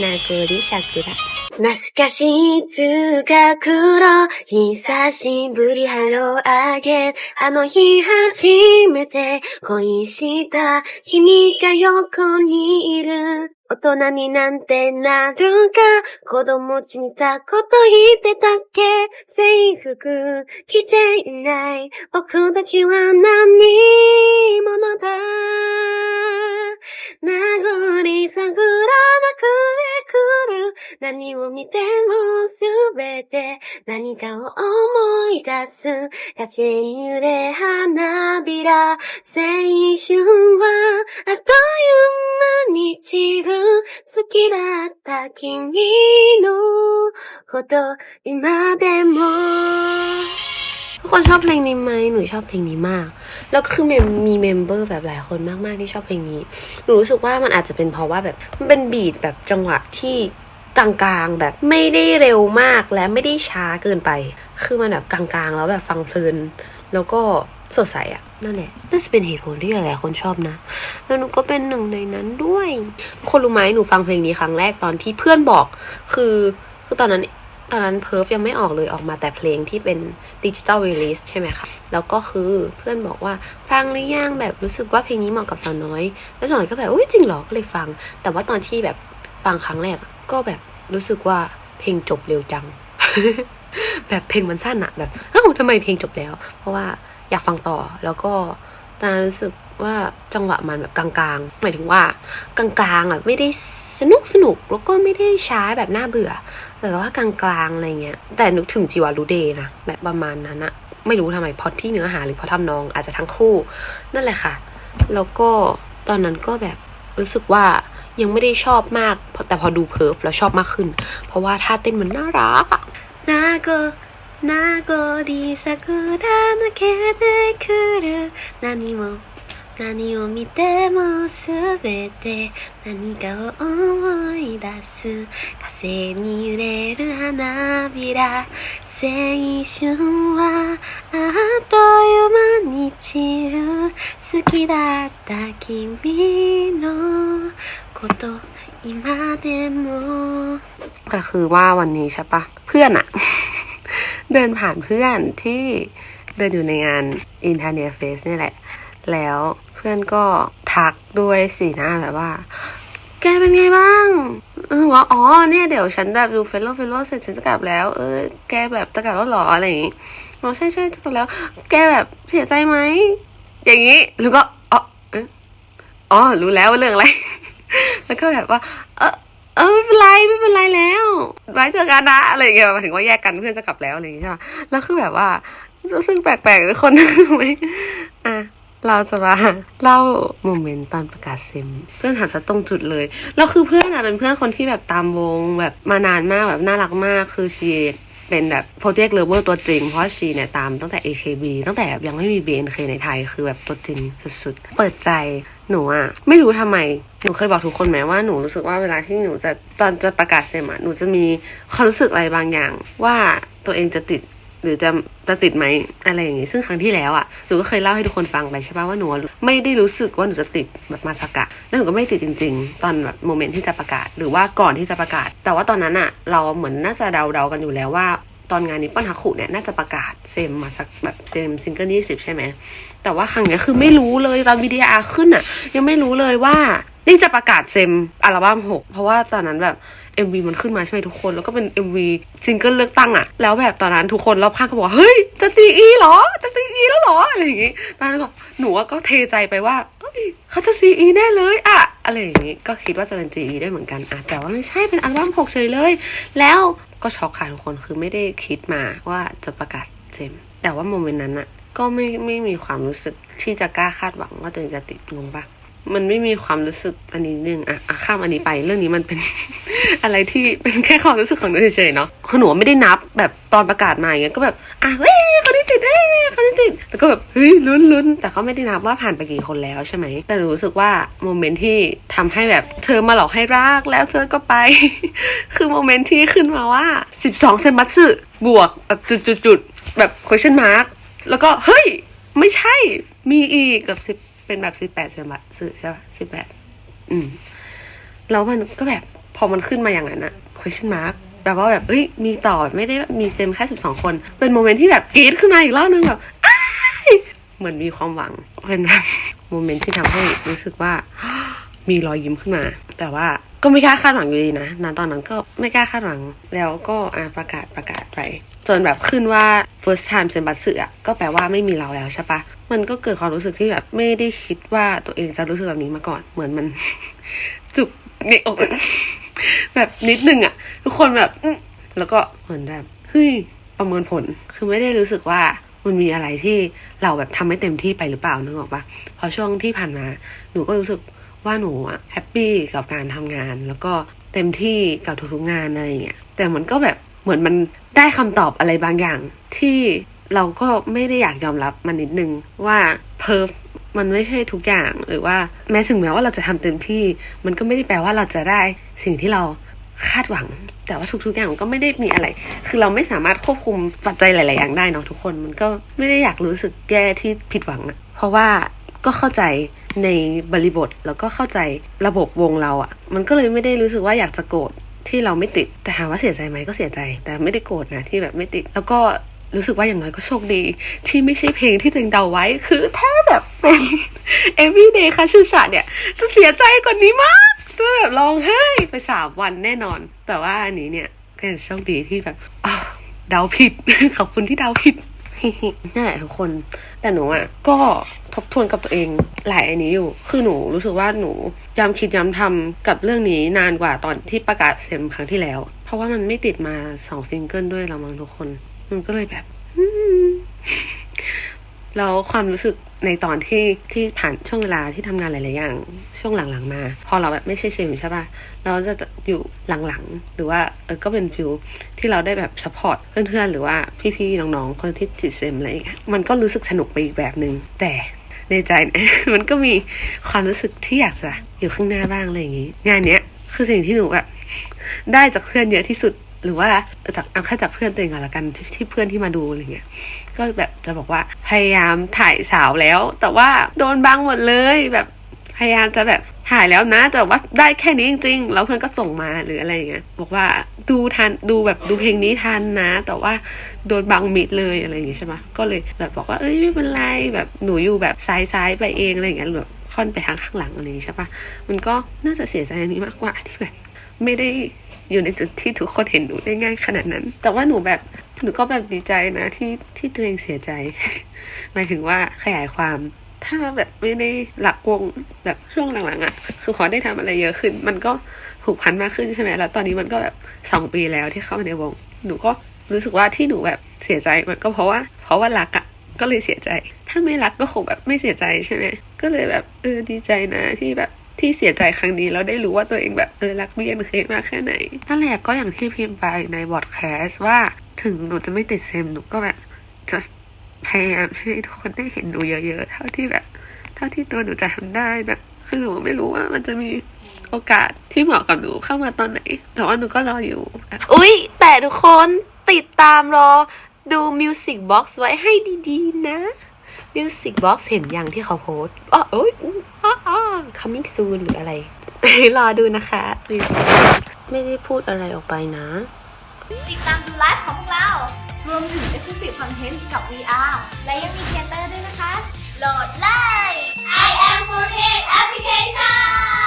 名残桜。懐かしい通学路、久しぶりハローアゲン。あの日初めて恋した君が横にいる。大人になんてなるか、子供ち見たこと言ってたっけ制服着ていない僕たちは何者だ名残桜がくれくる何を見てもすべて何かを思い出す風に揺れ花びら青春はあっという間に散る好きだった君のこと今でも ทุกคนชอบเพลงนี้ไหมหนูชอบเพลงนี้มาก แล้วคือเมมมีเมมเบอร์แบบหลายคนมากๆที่ชอบเพลงนี้ หนูรู้สึกว่ามันอาจจะเป็นเพราะว่าแบบมันเป็นบีทแบบจังหวะที่ กลางๆ แบบไม่ได้เร็วมากและไม่ได้ช้าเกินไป คือมันแบบกลางๆ แล้วแบบฟังเพลิน แล้วก็สดใสอะนั่นแหละน่าจะเป็นเหตุผลที่หลายๆคนชอบนะ แล้วหนูก็เป็นหนึ่งในนั้นด้วย คนรู้ไหมหนูฟังเพลงนี้ครั้งแรกตอนที่เพื่อนบอก คือคือตอนนั้นตอนนั้นเพิร์ฟยังไม่ออกเลยออกมาแต่เพลงที่เป็นดิจิตอล r ีลิสใช่ไหมคะ แล้วก็คือเพื่อนบอกว่าฟังหรือยังแบบรู้สึกว่าเพลงนี้เหมาะกับสาวน้อย แล้วสาวน้อยก็แบบอุ้ยจริงเหรอก็เลยฟัง แต่ว่าตอนที่แบบฟังครั้งแรกก็แบบ รู้สึกว่าเพลงจบเร็วจัง แบบเพลงมันสั้นอะแบบเอ้าทำไมเพลงจบแล้ว เพราะว่าอยากฟังต่อแล้วก็ตอนนั้นรู้สึกว่าจังหวะมันแบบกลางๆ หมายถึงว่ากลางๆอะไม่ได้สนุกสนุกแล้วก็ไม่ได้ช้าแบบน่าเบื่อ แต่ว่ากลางๆอะไรเงี้ย แต่นึกถึงจิวารุเดย์นะแบบประมาณนั้นอะไม่รู้ทำไมพราะที่เนื้อหาหรือพราะทำนองอาจจะทั้งคู่ นั่นแหละค่ะ แล้วก็ตอนนั้นก็แบบรู้สึกว่า ยังไม่ได้ชอบมากเพราะแต่พอดูเพิร์ฟแล้วชอบมากขึ้น เพราะว่าท่าเต้นมันน่ารักอะนาโกนาโกดีซากุระ抜けてくる何も何を見てもすべて何かを思い出す風に揺れる花びら青春はあっという間に散る好きだった君の こと今でもก็คือว่าวันนี้ใช่ปะเพื่อนอะ เดินผ่านเพื่อนที่เดินอยู่ในงาน Internet Face นี่แหละ แล้วเพื่อนก็ทักด้วยสีหน้าแบบว่า แกเป็นไงบ้างเออว่าอ๋อเนี่ยเดี๋ยวฉันแบบดูเฟลโลเฟลโลเสร็จฉันจะกลับแล้ว เออ แกแบบจะกลับแล้วเหรออะไรอย่างงี้อ๋อใช่ใช่จะกลับแล้ว แกแบบเสียใจไหม อย่างงี้แล้วก็อ๋อเอออ๋อ รู้แล้วว่าเรื่องอะไร แล้วก็แบบว่า เออเออไม่เป็นไรไม่เป็นไรแล้วไว้เจอกันนะอะไรเงี้ยหมายถึงว่าแยกกันเพื่อนจะกลับแล้วอะไรอย่างเงี้ยใช่ปะแล้วคือแบบว่ารู้สึกแปลกๆทุกคนไหมอะเราจะมาเล่าโมเมนต์ตอนประกาศเซม เพื่อนถามจะตรงจุดเลยแล้วคือเพื่อนอะเป็นเพื่อนคนที่แบบตามวงแบบมานานมากแบบน่ารักมากคือชีเป็นแบบโฟเทกเลเวอร์ตัวจริง เพราะชีเนี่ยตามตั้งแต่ AKB ตั้งแต่ยังไม่มี BNK ในไทยคือแบบตัวจริงสุดๆ เปิดใจ หนูอะไม่รู้ทำไมหนูเคยบอกทุกคนไหมว่าหนูรู้สึกว่าเวลาที่หนูจะตอนจะประกาศเซมอะหนูจะมีความรู้สึกอะไรบางอย่าง ว่าตัวเองจะติดหรือจะจะติดไหมอะไรอย่างงี้ซึ่งครั้งที่แล้วอะหนูก็เคยเล่าให้ทุกคนฟังไปใช่ปะว่าหนูไม่ได้รู้สึกว่าหนูจะติดแบบมาสกะแล้วหนูก็ไม่ติดจริง ๆ ตอนแบบโมเมนต์ที่จะประกาศ หรือว่าก่อนที่จะประกาศ แต่ว่าตอนนั้นอะเราเหมือนน่าจะเดาๆกันอยู่แล้วว่า ตอนงานนี้ป้อนฮักขุเนี่ยน่าจะประกาศเซมมาสักแบบเซมซิงเกิลยี่สิบใช่ไหม แต่ว่าครั้งเนี้ยคือไม่รู้เลยตอนวิดีอาร์ขึ้นอะ ยังไม่รู้เลยว่านี่จะประกาศเซมอัลบั้มหกเพราะว่าตอนนั้นแบบ MV มันขึ้นมาใช่ไหมทุกคน แล้วก็เป็น MV ซิงเกิลเลือกตั้งอะแล้วแบบตอนนั้นทุกคนรอบข้างก็บอกว่าเฮ้ยจะซีอีหรอ จะซีอีแล้วหรออะไรอย่างงี้ตอนนั้นก็หนูก็เทใจไปว่าเฮ้ยเขาจะซีอีแน่เลยอะอะไรอย่างงี้ก็คิดว่าจะเป็นซีอีได้เหมือนกันอะแต่ว่าไม่ใช่เป็นอัลบั้มหกเฉยเลย แล้ว ก็ช็อกค่ะทุกคนคือไม่ได้คิดมาว่าจะประกาศเจม แต่ว่าโมเมนต์นั้นอะก็ไม่ไม่มีความรู้สึกที่จะกล้าคาดหวังว่าตัวเองจะติดงงปะมันไม่มีความรู้สึกอันนี้นึงอะอะข้ามอันนี้ไปเรื่องนี้มันเป็น อะไรที่เป็นแค่ความรู้สึกของหนูเฉยๆเนาะคือหนูไม่ได้นับแบบตอนประกาศมาอย่างเงี้ยก็แบบอะเฮ้ยคนนี้ติดเอ้ยคนนี้ติด แล้วก็แบบเฮ้ยลุ้นลุ้นแต่ก็ไม่ได้นับว่าผ่านไปกี่คนแล้วใช่ไหมแต่หนูรู้สึกว่าโมเมนต์ที่ทำให้แบบเธอมาหลอกให้รักแล้วเธอก็ไป คือโมเมนต์ที่ขึ้นมาว่า 12 เซนมัตสึบวกแบบจุดๆๆแบบ question mark แล้วก็เฮ้ย ไม่ใช่มีอีกกับสิบเป็นแบบสิบแปดเซนบัตสื่อใช่ปะสิบแปดอืมแล้วมันก็แบบพอมันขึ้นมาอย่างนั้นอะ question mark แบบว่าแบบเอ้ย มีต่อไม่ได้มีเซมแค่สิบสองคน เป็นโมเมนต์ที่แบบกรี๊ดขึ้นมาอีกรอบนึงแบบ เหมือนมีความหวังเป็นแบบโมเมนต์ที่ทำให้รู้สึกว่ามีรอยยิ้มขึ้นมา แต่ว่าก็ไม่กล้าคาดหวังอยู่ดีนะณตอนนั้นก็ไม่กล้าคาดหวัง แล้วก็อ่าประกาศประกาศไป จนแบบขึ้นว่า first time เซนบัตสึอะก็แปลว่าไม่มีเราแล้วใช่ปะมันก็เกิดความรู้สึกที่แบบไม่ได้คิดว่าตัวเองจะรู้สึกแบบนี้มาก่อน เหมือนมัน จุกในอก แบบนิดนึงอะ ทุกคนแบบ แล้วก็เหมือนแบบเฮ้ยประเมินผล คือไม่ได้รู้สึกว่า มันมีอะไรที่เราแบบทำไม่เต็มที่ไปหรือเปล่านึกออกปะพอช่วงที่ผ่านมา หนูก็รู้สึกว่าหนูอะแฮปปี้กับการทำงาน แล้วก็เต็มที่กับทุกๆงานอะไรอย่างเงี้ยแต่มันก็แบบเหมือนมันได้คำตอบอะไรบางอย่าง ที่เราก็ไม่ได้อยากยอมรับมันนิดนึงว่าเพิร์ฟมันไม่ใช่ทุกอย่างหรือว่าแม้ถึงแม้ว่าเราจะทำเต็มที่ มันก็ไม่ได้แปลว่าเราจะได้สิ่งที่เรา คาดหวัง แต่ว่าทุกๆอย่างก็ไม่ได้มีอะไร คือเราไม่สามารถควบคุมปัจจัยหลาย ๆ อย่างได้เนาะทุกคนมันก็ไม่ได้อยากรู้สึกแย่ที่ผิดหวังอะเพราะว่าก็เข้าใจในบริบทแล้วก็เข้าใจระบบวงเราอะมันก็เลยไม่ได้รู้สึกว่าอยากจะโกรธที่เราไม่ติดแต่ถามว่าเสียใจไหมก็เสียใจ แต่ไม่ได้โกรธนะที่แบบไม่ติด แล้วก็รู้สึกว่าอย่างน้อยก็โชคดี ที่ไม่ใช่เพลงที่ตัวเองเดาไว้ คือถ้าแบบเป็น everyday ค่ะชื่อชาเนี่ย จะเสียใจกว่านี้มาก จะแบบร้องไห้ไปสามวันแน่นอน แต่ว่าอันนี้เนี่ยก็ยังโชคดีที่แบบอ้าวเดาผิด ขอบคุณที่เดาผิดนั่นแหละทุกคน แต่หนูอะก็ทบทวนกับตัวเองหลายอันนี้อยู่ คือหนูรู้สึกว่าหนูย้ำคิดย้ำทำกับเรื่องนี้นานกว่าตอนที่ประกาศเซมครั้งที่แล้ว เพราะว่ามันไม่ติดมาสองซิงเกิลด้วยละมั้งทุกคน มันก็เลยแบบ แล้วความรู้สึก ในตอนที่ที่ผ่านช่วงเวลาที่ทำงานหลาย ๆ อย่าง ช่วงหลัง ๆ มา พอเราแบบไม่ใช่เซมใช่ปะเราจะอยู่หลัง ๆ หรือว่าเออก็เป็นฟิลที่เราได้แบบสปอร์ตเพื่อน ๆ หรือว่าพี่ๆน้อง ๆ คนที่ติดเซมอะไรอย่างเงี้ยมันก็รู้สึกสนุกไปอีกแบบหนึ่งแต่ในใจมันก็มีความรู้สึกที่อยากจะอยู่ข้างหน้าบ้างอะไรอย่างงี้ งานเนี้ยคือสิ่งที่หนูแบบได้จากเพื่อนเยอะที่สุด หรือว่าจากเอาแค่จากเพื่อนตัวเองก่อนละกันที่ที่เพื่อนที่มาดูอะไรเงี้ยก็แบบจะบอกว่าพยายามถ่ายสาวแล้ว แต่ว่าโดนบังหมดเลยแบบพยายามจะแบบถ่ายแล้วนะ แต่ว่าได้แค่นี้จริงๆแล้วเพื่อนก็ส่งมาหรืออะไรเงี้ยบอกว่าดูทันดูแบบดูเพลงนี้ทันนะ แต่ว่าโดนบังมิดเลยอะไรอย่างเงี้ยใช่ไหมก็เลยแบบบอกว่าเอ้ยไม่เป็นไรแบบหนูอยู่แบบซ้ายๆไปเองอะไรอย่างเงี้ยแบบค่อนไปทางข้างหลังอะไรอย่างเงี้ยใช่ปะมันก็น่าจะเสียใจอันนี้มากกว่าที่แบบไม่ได้ อยู่ในจุดที่ทุกคนเห็นหนูได้ง่ายขนาดนั้น แต่ว่าหนูแบบหนูก็แบบดีใจนะที่ที่ตัวเองเสียใจ หมายถึงว่าขยายความถ้าแบบไม่ได้หลักวงแบบช่วงหลังๆอะ่ะ คือพอได้ทำอะไรเยอะขึ้น มันก็ผูกพันมากขึ้นใช่ไหมแล้ว ตอนนี้มันก็แบบสองปีแล้วที่เข้ามาในวง หนูก็รู้สึกว่าที่หนูแบบเสียใจมันก็เพราะว่า เพราะว่ารักอะ่ะก็เลยเสียใจ ถ้าไม่รักก็คงแบบไม่เสียใจใช่ไหมก็เลยแบบเออดีใจนะที่แบบ ที่เสียใจครั้งนี้แล้วได้รู้ว่าตัวเองแบบเออรักบีเอ็นเคมากแค่ไหนนั่นแหละก็อย่างที่พิมพ์ไปในบอดแคสต์ว่า ถึงหนูจะไม่ติดเซมหนูก็แบบจะพยายามให้ทุกคนได้เห็นหนูเยอะๆเท่าที่แบบ เท่าที่ตัวหนูจะทำได้แบบคือหนูไม่รู้ว่ามันจะมีโอกาสที่เหมาะกับหนูเข้ามาตอนไหน แต่ว่าหนูก็รออยู่ อุ๊ย แต่ทุกคนติดตามรอดู Music Box ไว้ให้ดีๆนะ Music Box เห็นยังที่เขาโพสอ๋อเอ้ย coming soon หรืออะไร รอดูนะคะ please ไม่ได้พูดอะไรออกไปนะ ติดตามดูไลฟ์ของพวกเรา รวมถึง exclusive content กับ VR และยังมีเทเตอร์ด้วยนะคะ โหลดเลย I am Foodhead Application